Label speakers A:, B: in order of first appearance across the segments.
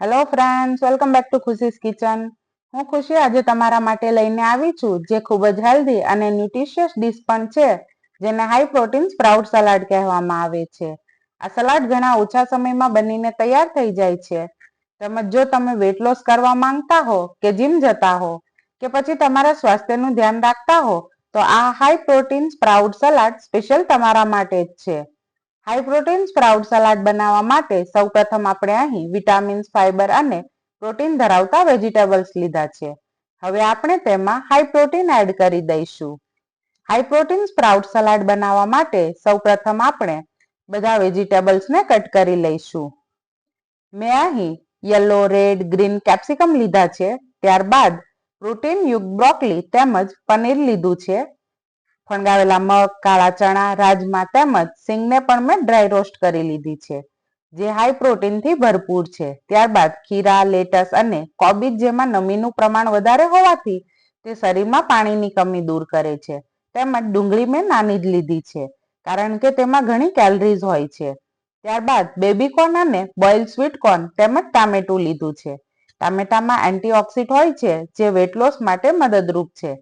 A: Hello friends welcome back to Khushi's kitchen હું ખુશી આજે તમારા માટે લઈને આવી છું જે ખૂબ જ હેલ્ધી અને ન્યુટ્રિશિયસ ડીશ પણ છે, જેને હાઈ પ્રોટીન સ્પ્રાઉટ સલાડ કહેવામાં આવે છે. આ સલાડ ઘણા ઓછા સમયમાં બનીને તૈયાર થઈ જાય છે. તેમજ જો તમે વેટ લોસ કરવા માંગતા હો કે જીમ જતા હો કે પછી તમારા સ્વાસ્થ્યનું ધ્યાન રાખતા હો, તો આ high protein sprout salad special તમારા માટે જ છે. હાઈ પ્રોટીન સ્પ્રાઉટ સલાડ બનાવવા માટે સૌપ્રથમ આપણે અહીં વિટામિન્સ ફાઇબર અને પ્રોટીન ધરાવતા વેજીટેબલ્સ લીધા છે. હવે આપણે તેમાં હાઈ પ્રોટીન એડ કરી દઈશું. હાઈ પ્રોટીન સ્પ્રાઉટ સલાડ બનાવવા માટે સૌપ્રથમ આપણે બધા વેજીટેબલ્સને કટ કરી લઈશું. મેં અહીં યલો રેડ ગ્રીન કેપ્સિકમ લીધા છે. ત્યારબાદ પ્રોટીન યુગ બ્રોકલી તેમજ પનીર લીધું છે. ફણગાવેલા મગ, કાળા ચણા, રાજમા તેમજ સિંગને પણ મેં ડ્રાય રોસ્ટ કરી લીધી છે, જે હાઈ પ્રોટીનથી ભરપૂર છે. ત્યારબાદ ખીરા લેટસ અને કોબીજ જેમાં નમીનું પ્રમાણ વધારે હોવાથી તે શરીરમાં પાણીની કમી દૂર કરે છે. તેમજ ડુંગળી મેં નાની જ લીધી છે, કારણ કે તેમાં ઘણી કેલરીઝ હોય છે. ત્યારબાદ બેબીકોર્ન અને બોઇલ સ્વીટ કોર્ન તેમજ ટામેટું લીધું છે. ટામેટામાં એન્ટીઓક્સિડ હોય છે, જે વેટ લોસ માટે મદદરૂપ છે.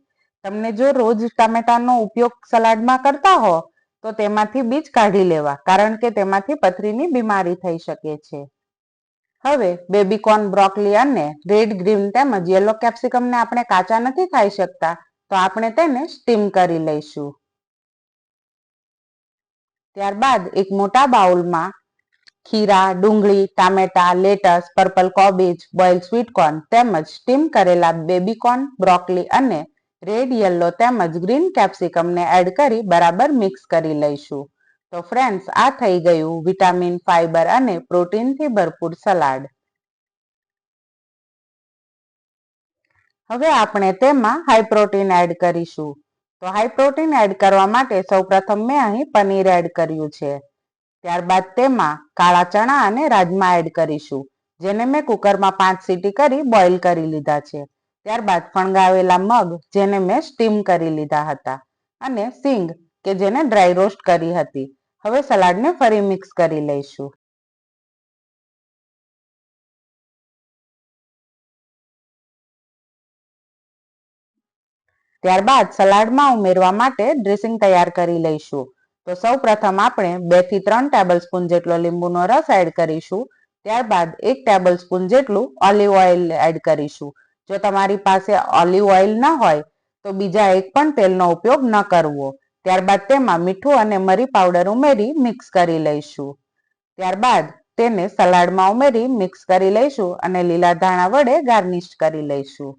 A: તમને જો રોજ ટામેટાનો ઉપયોગ સલાડમાં કરતા હો, તો તેમાંથી બીજ કાઢી લેવા, કારણ કે તેમાંથી પથરીની બીમારી થઈ શકે છે. હવે, બેબીકોર્ન, બ્રોકલી અને રેડ ગ્રીન તેમજ યલો કેપ્સિકમને આપણે કાચા નથી ખાઈ શકતા, તો આપણે તેને સ્ટીમ કરી લઈશું. ત્યારબાદ એક મોટા બાઉલમાં ખીરા, ડુંગળી, ટામેટા, લેટસ, પર્પલ કોબીજ બોઇલ સ્વીટકોર્ન તેમજ સ્ટીમ કરેલા બેબીકોર્ન, બ્રોકલી અને રેડ યલો તેમજ ગ્રીન કેપ્સિકમને એડ કરી બરાબર મિક્સ કરી લઈશું. તો ફ્રેન્ડ્સ આ થઈ ગયું વિટામિન ફાઇબર અને પ્રોટીનથી ભરપૂર સલાડ હવે આપણે તેમાં હાઈ પ્રોટીન એડ કરીશું. તો હાઈ પ્રોટીન એડ કરવા માટે સૌપ્રથમ મેં અહીં પનીર એડ કર્યું છે. ત્યારબાદ તેમાં કાળા ચણા અને રાજમા એડ કરીશું, જેને મેં કુકરમાં પાંચ સીટી કરી બોઇલ કરી લીધા છે. ત્યારબાદ ફણગાવેલા મગ, જેને મેં સ્ટીમ કરી લીધા હતા. અને સિંગ, કે જેને ડ્રાય રોસ્ટ કરી હતી. હવે સલાડને ફરી મિક્સ કરી લઈશું. ત્યારબાદ સલાડમાં ઉમેરવા માટે ડ્રેસિંગ તૈયાર કરી લઈશું. તો સૌ પ્રથમ આપણે બેથી ત્રણ ટેબલ સ્પૂન જેટલો લીંબુનો રસ એડ કરીશું. ત્યારબાદ એક ટેબલ સ્પૂન જેટલું ઓલિવ ઓઇલ એડ કરીશું. જો તમારી પાસે ઓલિવ ઓઇલ ન હોય, તો બીજા એક પણ તેલનો ઉપયોગ ન કરવો. ત્યારબાદ તેમાં મીઠું અને મરી પાવડર ઉમેરી મિક્સ કરી લઈશું. ત્યારબાદ તેને સલાડમાં ઉમેરી મિક્સ કરી લઈશું અને લીલા ધાણા વડે ગાર્નિશ કરી લઈશું.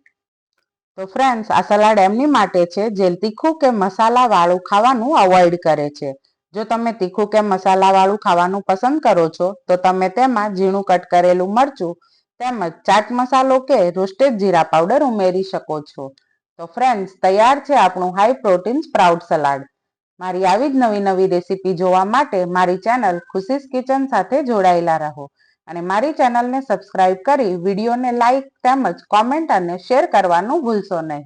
A: તો ફ્રેન્ડ્સ, આ સલાડ એમની માટે છે, જે તીખું કે મસાલા વાળું ખાવાનું અવોઇડ કરે છે. જો તમે તીખું કે મસાલા વાળું ખાવાનું પસંદ કરો છો, તો તમે તેમાં ઝીણું કટ કરેલું મરચું તેમજ ચાટ મસાલો કે રોસ્ટેડ જીરા પાવડર ઉમેરી શકો છો. તો ફ્રેન્ડ્સ તૈયાર છે આપણું હાઈ પ્રોટીન સ્પ્રાઉટ સલાડ મારી આવી જ નવી નવી રેસીપી જોવા માટે મારી ચેનલ ખુશીસ કિચન સાથે જોડાયેલા રહો. અને મારી ચેનલને સબસ્ક્રાઇબ કરી વિડીયોને લાઇક તેમજ કોમેન્ટ અને શેર કરવાનું ભૂલશો નહીં.